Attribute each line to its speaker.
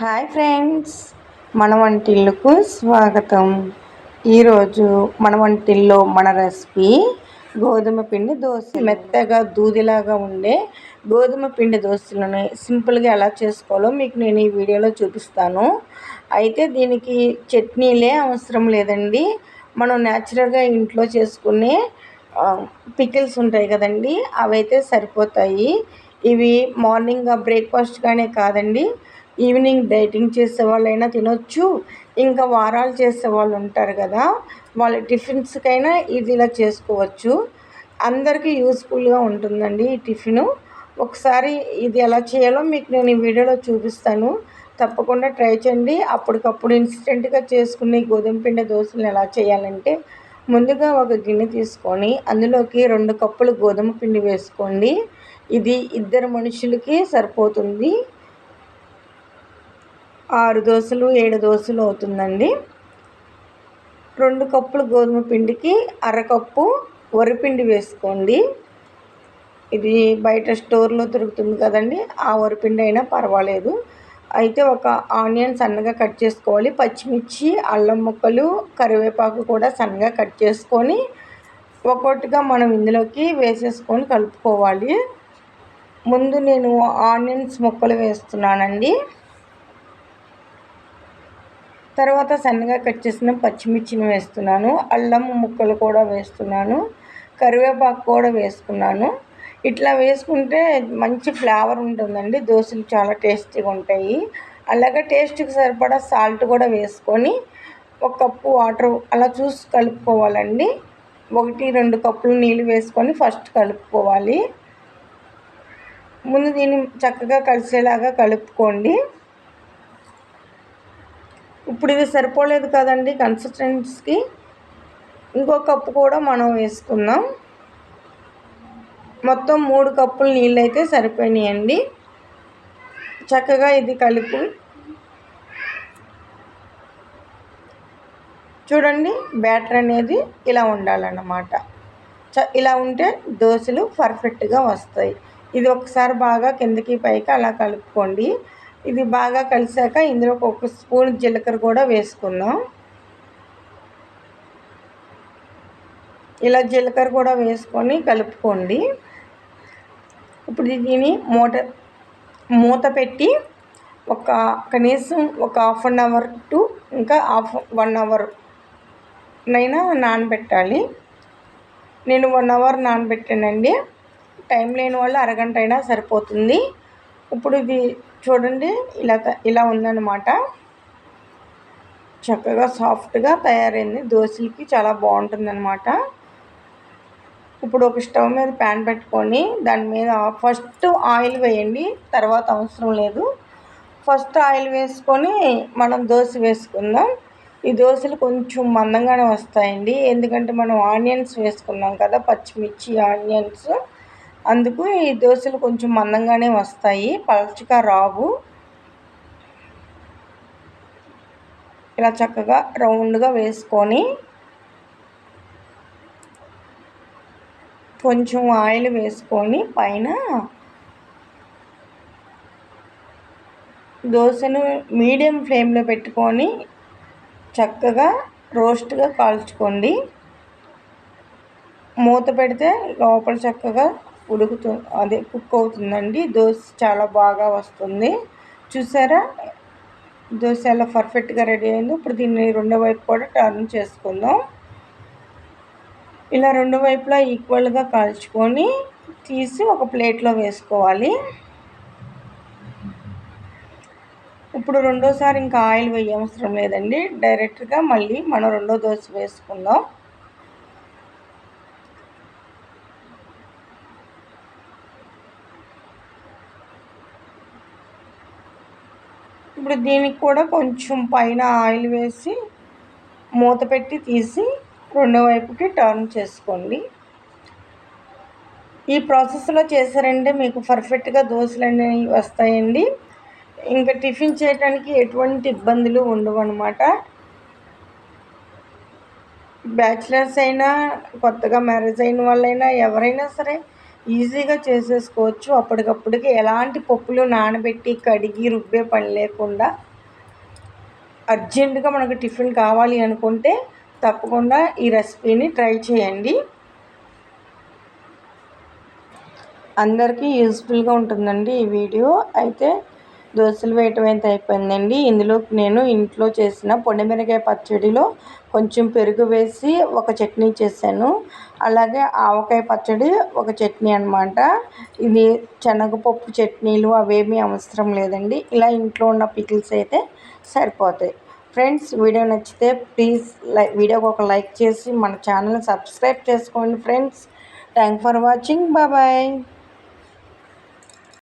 Speaker 1: Hi friends మన వంటిల్లుకు స్వాగతం. ఈరోజు మన వంటిల్లో మన రెసిపీ గోధుమ పిండి దోశ. మెత్తగా దూదిలాగా ఉండే గోధుమ పిండి దోశలను సింపుల్గా ఎలా చేసుకోవాలో మీకు నేను ఈ వీడియోలో చూపిస్తాను. అయితే దీనికి చట్నీలే అవసరం లేదండి. మనం న్యాచురల్గా ఇంట్లో చేసుకునే పికిల్స్ ఉంటాయి కదండి అవైతే సరిపోతాయి. ఇవి మార్నింగ్ బ్రేక్ఫాస్ట్గానే కాదండి ఈవినింగ్ డైటింగ్ చేసే వాళ్ళైనా తినొచ్చు. ఇంకా వారాలు చేసే వాళ్ళు ఉంటారు కదా వాళ్ళ టిఫిన్స్కైనా ఇది ఇలా చేసుకోవచ్చు. అందరికీ యూస్ఫుల్గా ఉంటుందండి ఈ టిఫిను. ఒకసారి ఇది ఎలా చేయాలో మీకు నేను ఈ వీడియోలో చూపిస్తాను. తప్పకుండా ట్రై చేయండి. అప్పటికప్పుడు ఇన్స్టెంట్గా చేసుకునే గోధుమ పిండి దోశలు ఎలా చేయాలంటే ముందుగా ఒక గిన్నె తీసుకొని అందులోకి రెండు కప్పులు గోధుమ పిండి వేసుకోండి. ఇది ఇద్దరు మనుషులకి సరిపోతుంది. ఆరు దోశలు ఏడు దోశలు అవుతుందండి. రెండు కప్పులు గోధుమ పిండికి అరకప్పు వరిపిండి వేసుకోండి. ఇది బయట స్టోర్లో దొరుకుతుంది కదండి. ఆ వరిపిండి అయినా పర్వాలేదు. అయితే ఒక ఆనియన్ సన్నగా కట్ చేసుకోవాలి. పచ్చిమిర్చి అల్లం ముక్కలు కరివేపాకు కూడా సన్నగా కట్ చేసుకొని ఒక్కొక్కటిగా మనం ఇందులోకి వేసేసుకొని కలుపుకోవాలి. ముందు నేను ఆనియన్స్ ముక్కలు వేస్తున్నానండి. తర్వాత సన్నగా కట్ చేసిన పచ్చిమిర్చిని వేస్తున్నాను. అల్లం ముక్కలు కూడా వేస్తున్నాను. కరివేపాకు కూడా వేసుకున్నాను. ఇట్లా వేసుకుంటే మంచి ఫ్లేవర్ ఉంటుందండి. దోశలు చాలా టేస్టీగా ఉంటాయి. అలాగే టేస్ట్కి సరిపడా సాల్ట్ కూడా వేసుకొని ఒక కప్పు వాటర్ అలా చూసి కలుపుకోవాలండి. ఒకటి రెండు కప్పులు నీళ్ళు వేసుకొని ఫస్ట్ కలుపుకోవాలి. ముందు దీన్ని చక్కగా కలిసేలాగా కలుపుకోండి. ఇప్పుడు ఇది సరిపోలేదు కదండి కన్సిస్టెన్స్కి. ఇంకో కప్పు కూడా మనం వేసుకుందాం. మొత్తం మూడు కప్పులు నీళ్ళు అయితే సరిపోయినాయండి. చక్కగా ఇది కలిపి. చూడండి బ్యాటర్ అనేది ఇలా ఉండాలన్నమాట. చ ఇలా ఉంటే దోశలు పర్ఫెక్ట్గా వస్తాయి. ఇది ఒకసారి బాగా కిందకి పైకి అలా కలుపుకోండి. ఇది బాగా కలిసాక ఇందులో ఒక స్పూన్ జీలకర్ర కూడా వేసుకుందాం. ఇలా జీలకర్ర కూడా వేసుకొని కలుపుకోండి. ఇప్పుడు దీన్ని మూట మూత పెట్టి ఒక కనీసం ఒక హాఫ్ అన్ అవర్ టు ఇంకా హాఫ్ వన్ అవర్ నైనా నానబెట్టాలి. నేను వన్ అవర్ నానబెట్టానండి. టైం లేని వాళ్ళు అరగంట అయినా సరిపోతుంది. ఇప్పుడు ఇది చూడండి ఇలా ఇలా ఉందన్నమాట. చక్కగా సాఫ్ట్గా తయారైంది. దోశలకి చాలా బాగుంటుందన్నమాట. ఇప్పుడు ఒక స్టవ్ మీద ప్యాన్ పెట్టుకొని దాని మీద ఫస్ట్ ఆయిల్ వేయండి తర్వాత అవసరం లేదు. ఫస్ట్ ఆయిల్ వేసుకొని మనం దోశ వేసుకుందాం. ఈ దోశలు కొంచెం మందంగానే వస్తాయండి. ఎందుకంటే మనం ఆనియన్స్ వేసుకున్నాం కదా పచ్చిమిర్చి ఆనియన్స్. అందుకు ఈ దోశలు కొంచెం మందంగానే వస్తాయి. పలచగా రావు. ఇలా చక్కగా రౌండ్గా వేసుకొని కొంచెం ఆయిల్ వేసుకొని పైన దోశను మీడియం ఫ్లేమ్లో పెట్టుకొని చక్కగా రోస్ట్గా కాల్చుకోండి. మూత పెడితే లోపల చక్కగా ఉడుకుతు అదే కుక్ అవుతుందండి దోశ చాలా బాగా వస్తుంది. చూసారా? దోశ ఎలా పర్ఫెక్ట్గా రెడీ అయింది. ఇప్పుడు దీన్ని రెండో వైపు కూడా టర్న్ చేసుకుందాం. ఇలా రెండు వైపులా ఈక్వల్గా కాల్చుకొని తీసి ఒక ప్లేట్లో వేసుకోవాలి. ఇప్పుడు రెండోసారి ఇంకా ఆయిల్ వేయవసరం లేదండి. డైరెక్ట్గా మళ్ళీ మనం రెండో దోశ వేసుకుందాం. ఇప్పుడు దీనికి కూడా కొంచెం పైన ఆయిల్ వేసి మూత పెట్టి తీసి రెండో వైపుకి టర్న్ చేసుకోండి. ఈ ప్రాసెస్లో చేశారంటే మీకు పర్ఫెక్ట్గా దోశలు అనేవి వస్తాయండి. ఇంకా టిఫిన్ చేయడానికి ఎటువంటి ఇబ్బందులు ఉండవు అనమాట బ్యాచిలర్స్ అయినా కొత్తగా మ్యారేజ్ అయిన వాళ్ళైనా ఎవరైనా సరే ఈజీగా చేసేసుకోవచ్చు. అప్పటికప్పటికి ఎలాంటి పప్పులు నానబెట్టి కడిగి రుబ్బే పని లేకుండా అర్జెంటుగా మనకు టిఫిన్ కావాలి అనుకుంటే తప్పకుండా ఈ రెసిపీని ట్రై చేయండి. అందరికీ యూస్ఫుల్గా ఉంటుందండి ఈ వీడియో. అయితే దోశలు వేయటం అయితే అయిపోయిందండి? ఇందులో నేను ఇంట్లో చేసిన పొండిమిరకాయ పచ్చడిలో కొంచెం పెరుగు వేసి ఒక చట్నీ చేశాను. అలాగే ఆవకాయ పచ్చడి ఒక చట్నీ అనమాట ఇది శనగపప్పు చట్నీలు అవేమీ అవసరం లేదండి. ఇలా ఇంట్లో ఉన్న పికిల్స్ అయితే సరిపోతాయి. ఫ్రెండ్స్ వీడియో నచ్చితే ప్లీజ్ లైక్ వీడియోకి ఒక లైక్ చేసి మన ఛానల్ని సబ్స్క్రైబ్ చేసుకోండి friends. Thank for watching. Bye.